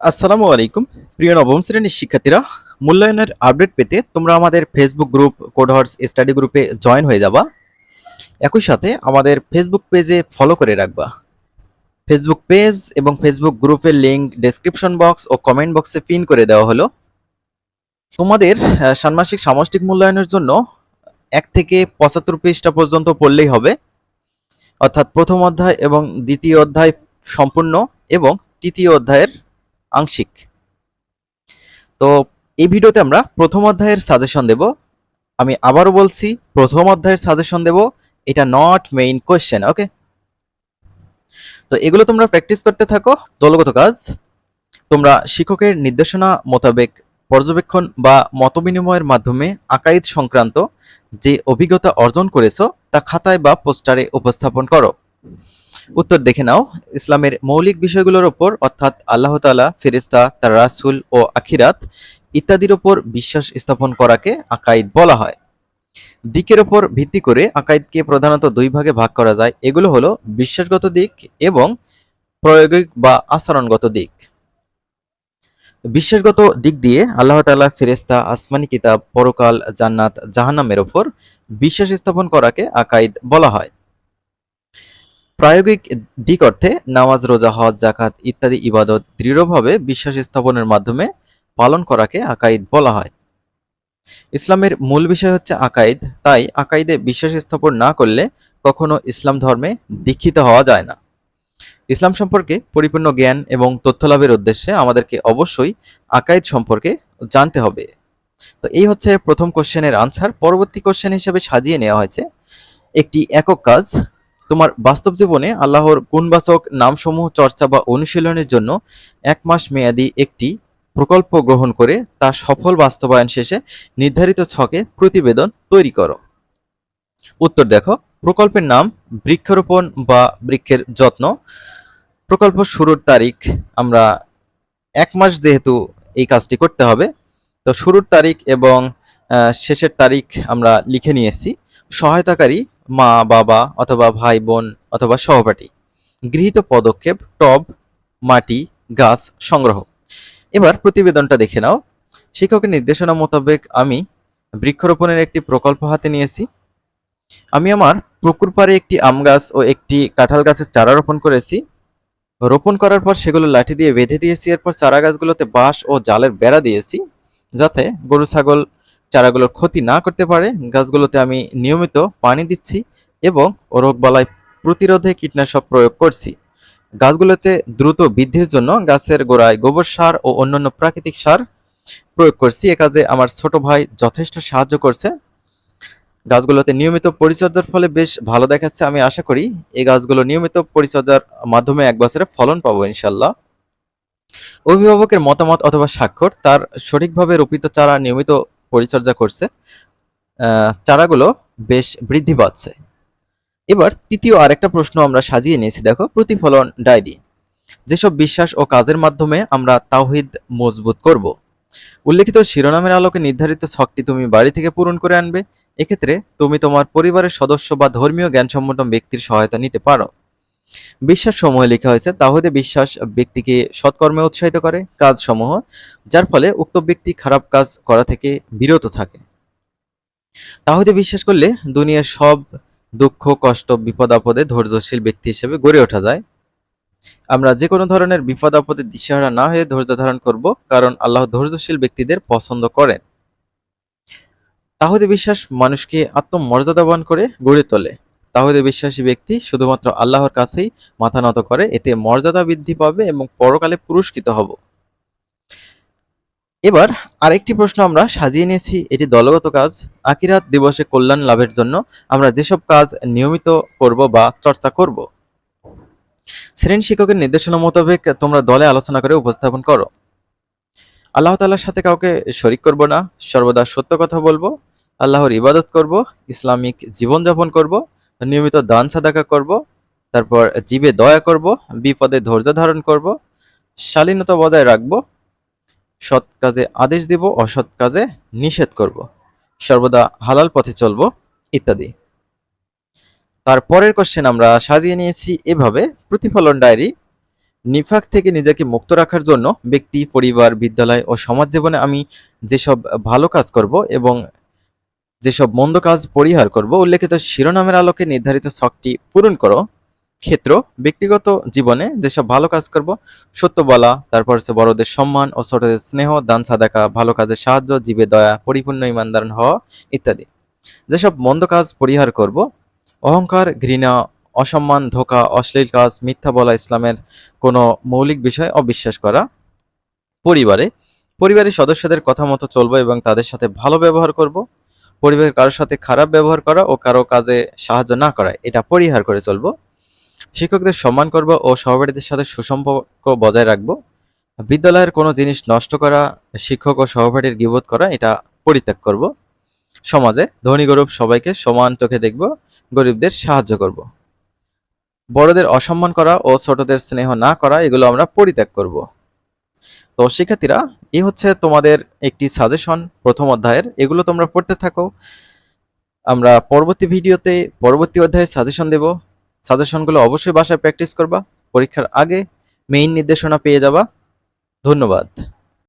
আসসালামু আলাইকুম। প্রিয় নবম শ্রেণির শিক্ষার্থীরা, মূল্যায়নের আপডেট পেতে তোমরা আমাদের ফেসবুক গ্রুপ কোডহর্স স্টাডি গ্রুপে জয়েন হয়ে যাবা। একই সাথে আমাদের ফেসবুক পেজে ফলো করে রাখবা। ফেসবুক পেজ এবং ফেসবুক গ্রুপের লিংক ডেসক্রিপশন বক্স ও কমেন্ট বক্সে পিন করে দেওয়া হলো। তোমাদের ষান্মাসিক সামষ্টিক মূল্যায়নের জন্য এক থেকে পঁচাত্তর পৃষ্ঠা পর্যন্ত পড়লেই হবে। অর্থাৎ প্রথম অধ্যায় এবং দ্বিতীয় অধ্যায় সম্পূর্ণ এবং তৃতীয় অধ্যায়ের আংশিক। তো এই ভিডিওতে আমরা প্রথম অধ্যায়ের সাজেশন দেব। আমি আবারও বলছি, প্রথম অধ্যায়ের সাজেশন দেব। এটা নট মেইন কোয়েশ্চেন ওকে তো এগুলো তোমরা প্র্যাকটিস করতে থাকো, দলগত কাজ। তোমরা শিক্ষকের নির্দেশনা মোতাবেক পর্যবেক্ষণ বা মতবিনিময়ের মাধ্যমে আকাইদ সংক্রান্ত যে অভিজ্ঞতা অর্জন করেছ, তা খাতায় বা পোস্টারে উপস্থাপন করো। উত্তর দেখে নাও। ইসলামের মৌলিক বিষয়গুলোর ওপর, অর্থাৎ আল্লাহ তাআলা, ফেরেশতা, তার রাসূল ও আখিরাত ইত্যাদির ওপর বিশ্বাস স্থাপন করাকে আকাইদ বলা হয়। দিকের ওপর ভিত্তি করে আকাইদকে প্রধানত দুই ভাগে ভাগ করা যায়। এগুলো হলো বিশ্বাসগত দিক এবং প্রয়োগিক বা আচরণগত দিক। বিশ্বাসগত দিক দিয়ে আল্লাহ তাআলা, ফেরেশতা, আসমানি কিতাব, পরকাল, জান্নাত, জাহান্নামের ওপর বিশ্বাস স্থাপন করাকে আকাইদ বলা হয়। প্রায়োগিক দিক অর্থে নামাজ, রোজা, হজ জাকাত ইত্যাদি ইবাদত দৃঢ়ভাবে বিশ্বাস স্থাপনের মাধ্যমে পালন করাকে আকাইদ বলা হয়। ইসলামের মূল বিষয় হচ্ছে আকাইদ, তাই আকাইদে বিশ্বাস স্থাপন না করলে কখনো ইসলাম ধর্মে দীক্ষিত হওয়া যায় না। ইসলাম সম্পর্কে পরিপূর্ণ জ্ঞান এবং তথ্য লাভের উদ্দেশ্যে আমাদেরকে অবশ্যই আকাইদ সম্পর্কে জানতে হবে। তো এই হচ্ছে প্রথম কোশ্চেনের আনসার পরবর্তী কোশ্চেন হিসেবে সাজিয়ে নেওয়া হয়েছে। একটি একক কাজ তোমার বাস্তব জীবনে আল্লাহর গুণবাচক নামসমূহ চর্চা বা অনুশীলনের জন্য এক মাস মেয়াদি একটি প্রকল্প গ্রহণ করে তা সফল বাস্তবায়ন শেষে নির্ধারিত ছকে প্রতিবেদন তৈরি করো। উত্তর দেখো, প্রকল্পের নাম বৃক্ষরোপণ বা বৃক্ষের যত্ন। প্রকল্প শুরুর তারিখ আমরা এক মাস যেহেতু এই কাজটি করতে হবে, তো শুরুর তারিখ এবং শেষের তারিখ আমরা লিখে নিয়েছি। সহায়তাকারী মা, বাবা, অথবা ভাই, বোন, অথবা সহপাঠী। গৃহীত পদক্ষেপ, টব, মাটি, গাছ, সংগ্রহ। এবার প্রতিবেদনটা দেখে নাও। শিক্ষকের নির্দেশনা মোতাবেক আমি বৃক্ষরোপণের একটি প্রকল্প হাতে নিয়েছি। আমি আমার পুকুর পাড়ে একটি আম গাছ ও একটি কাঁঠাল গাছের চারা রোপণ করেছি। রোপণ করার পর সেগুলো লাঠি দিয়ে বেঁধে দিয়েছি। এরপর চারা গাছগুলোতে বাঁশ ও জালের বেড়া দিয়েছি। যাতে গরু, ছাগল চারাগুলোর ক্ষতি না করতে পারে, গাছগুলোতে আমি নিয়মিত পানি দিচ্ছি এবং রোগবালাই প্রতিরোধে কীটনাশক প্রয়োগ করছি। গাছগুলোতে দ্রুত বৃদ্ধির জন্য গাছের গোড়ায় গোবর সার ও অন্যান্য প্রাকৃতিক সার প্রয়োগ করছি, এ কাজে আমার ছোট ভাই যথেষ্ট সাহায্য করছে। গাছগুলোতে নিয়মিত পরিচর্যার ফলে বেশ ভালো দেখাচ্ছে, আমি আশা করি এই গাছগুলো নিয়মিত পরিচর্যার মাধ্যমে এক বছরে ফলন পাবো ইনশাল্লাহ অভিভাবকের মতামত অথবা স্বাক্ষর, তার সঠিকভাবে রোপিত চারা নিয়মিত পরিচর্যা করছে। চারাগুলো বেশ বৃদ্ধি পাচ্ছে। এবার তৃতীয় আরেকটা প্রশ্ন আমরা সাজিয়ে নিয়েছি। দেখো, প্রতিফলন ডায়েরি। যেসব বিশ্বাস ও কাজের মাধ্যমে আমরা তাওহিদ মজবুত করব, উল্লেখিত শিরোনামের আলোকে নির্ধারিত ছকটি তুমি বাড়ি থেকে পূরণ করে আনবে। এক্ষেত্রে তুমি তোমার পরিবারের সদস্য বা ধর্মীয় জ্ঞান জ্ঞানসম্পন্ন ব্যক্তির সহায়তা নিতে পারো। বিশ্বাস সমূহে লেখা হয়েছে তাহলে বিশ্বাস ব্যক্তিকে সৎকর্মে উৎসাহিত করে কাজ সমূহ, যার ফলে উক্ত ব্যক্তি খারাপ কাজ করা থেকে বিরত থাকে। তাহলে বিশ্বাস করলে দুনিয়ার সব দুঃখ, কষ্ট, বিপদ, আপদে ধৈর্যশীল ব্যক্তি হিসেবে গড়ে ওঠা যায়। আমরা যে কোনো ধরনের বিপদ, আপদে দিশেহারা না হয়ে ধৈর্য ধারণ করব, কারণ আল্লাহ ধৈর্যশীল ব্যক্তিদের পছন্দ করেন। তাহলে বিশ্বাস মানুষকে আত্মমর্যাদাবান করে গড়ে তোলে। তাহলে বিশ্বাসী ব্যক্তি শুধুমাত্র আল্লাহর কাছেই মাথা নত করে, এতে মর্যাদা বৃদ্ধি পাবে এবং পরকালে পুরস্কৃত হব। এবার আরেকটি প্রশ্ন আমরা সাজিয়ে নিয়েছি, এটি দলগত কাজ। আকিরাত দিবসে কল্যাণ লাভের জন্য আমরা যেসব কাজ নিয়মিত করব বা চর্চা করব, শ্রেণি শিক্ষকের নির্দেশনা মোতাবেক তোমরা দলে আলোচনা করে উপস্থাপন করো। আল্লাহ তাআলার সাথে কাউকে শরিক করব না, সর্বদা সত্য কথা বলব, আল্লাহর ইবাদত করব, ইসলামিক জীবনযাপন করব নিয়মিত দান সাদাকা করব, তারপর জীবে দয়া করব, বিপদে ধৈর্য ধারণ করব, শালীনতা বজায় রাখব, সৎ কাজে আদেশ দিব, অসৎ কাজে নিষেধ করব, সর্বদা হালাল পথে চলব, ইত্যাদি। তার পরের কোশ্চেন আমরা সাজিয়ে নিয়েছি এভাবে। প্রতিফলন ডায়েরি, নিফাক থেকে নিজেকে মুক্ত রাখার জন্য ব্যক্তি, পরিবার, বিদ্যালয় ও সমাজ জীবনে আমি যেসব ভালো কাজ করব এবং যেসব মন্দ কাজ পরিহার করব, উল্লেখিত শিরোনামের আলোকে নির্ধারিত ছকটি পূরণ করো। ক্ষেত্র, ব্যক্তিগত জীবনে যেসব ভালো কাজ করব, সত্য বলা, তারপর হচ্ছে বড়দের সম্মান ও ছোটদের স্নেহ, দান সাদাকা, ভালো কাজের সাহায্য জীবে দয়া, পরিপূর্ণ ইমানদার হওয়া ইত্যাদি। যেসব মন্দ কাজ পরিহার করব, অহংকার, ঘৃণা, অসম্মান, ধোকা, অশ্লীল কাজ, মিথ্যা বলা ইসলামের কোনো মৌলিক বিষয় অবিশ্বাস করা। পরিবারে, পরিবারের সদস্যদের কথা মতো চলবো এবং তাদের সাথে ভালো ব্যবহার করব। পরিবারের কারোর সাথে খারাপ ব্যবহার করা ও কারও কাজে সাহায্য না করা, এটা পরিহার করে চলবো। শিক্ষকদের সম্মান করব ও সহপাঠীদের সাথে সুসম্পর্ক বজায় রাখব। বিদ্যালয়ের কোনো জিনিস নষ্ট করা, শিক্ষক ও সহপাঠীর গিবোধ করা, এটা পরিত্যাগ করব। সমাজে ধনী গরিব সবাইকে সমান চোখে দেখব, গরিবদের সাহায্য করব। বড়দের অসম্মান করা ও ছোটদের স্নেহ না করা, এগুলো আমরা পরিত্যাগ করব। তো শিক্ষার্থীরা এই হচ্ছে তোমাদের একটি সাজেশন প্রথম অধ্যায়ের। এগুলো তোমরা পড়তে থাকো। আমরা পরবর্তী ভিডিওতে পরবর্তী অধ্যায়ে সাজেশন দেব। সাজেশনগুলো অবশ্যই বাসায় প্র্যাকটিস করবা। পরীক্ষার আগে মেইন নির্দেশনা পেয়ে যাবা। ধন্যবাদ।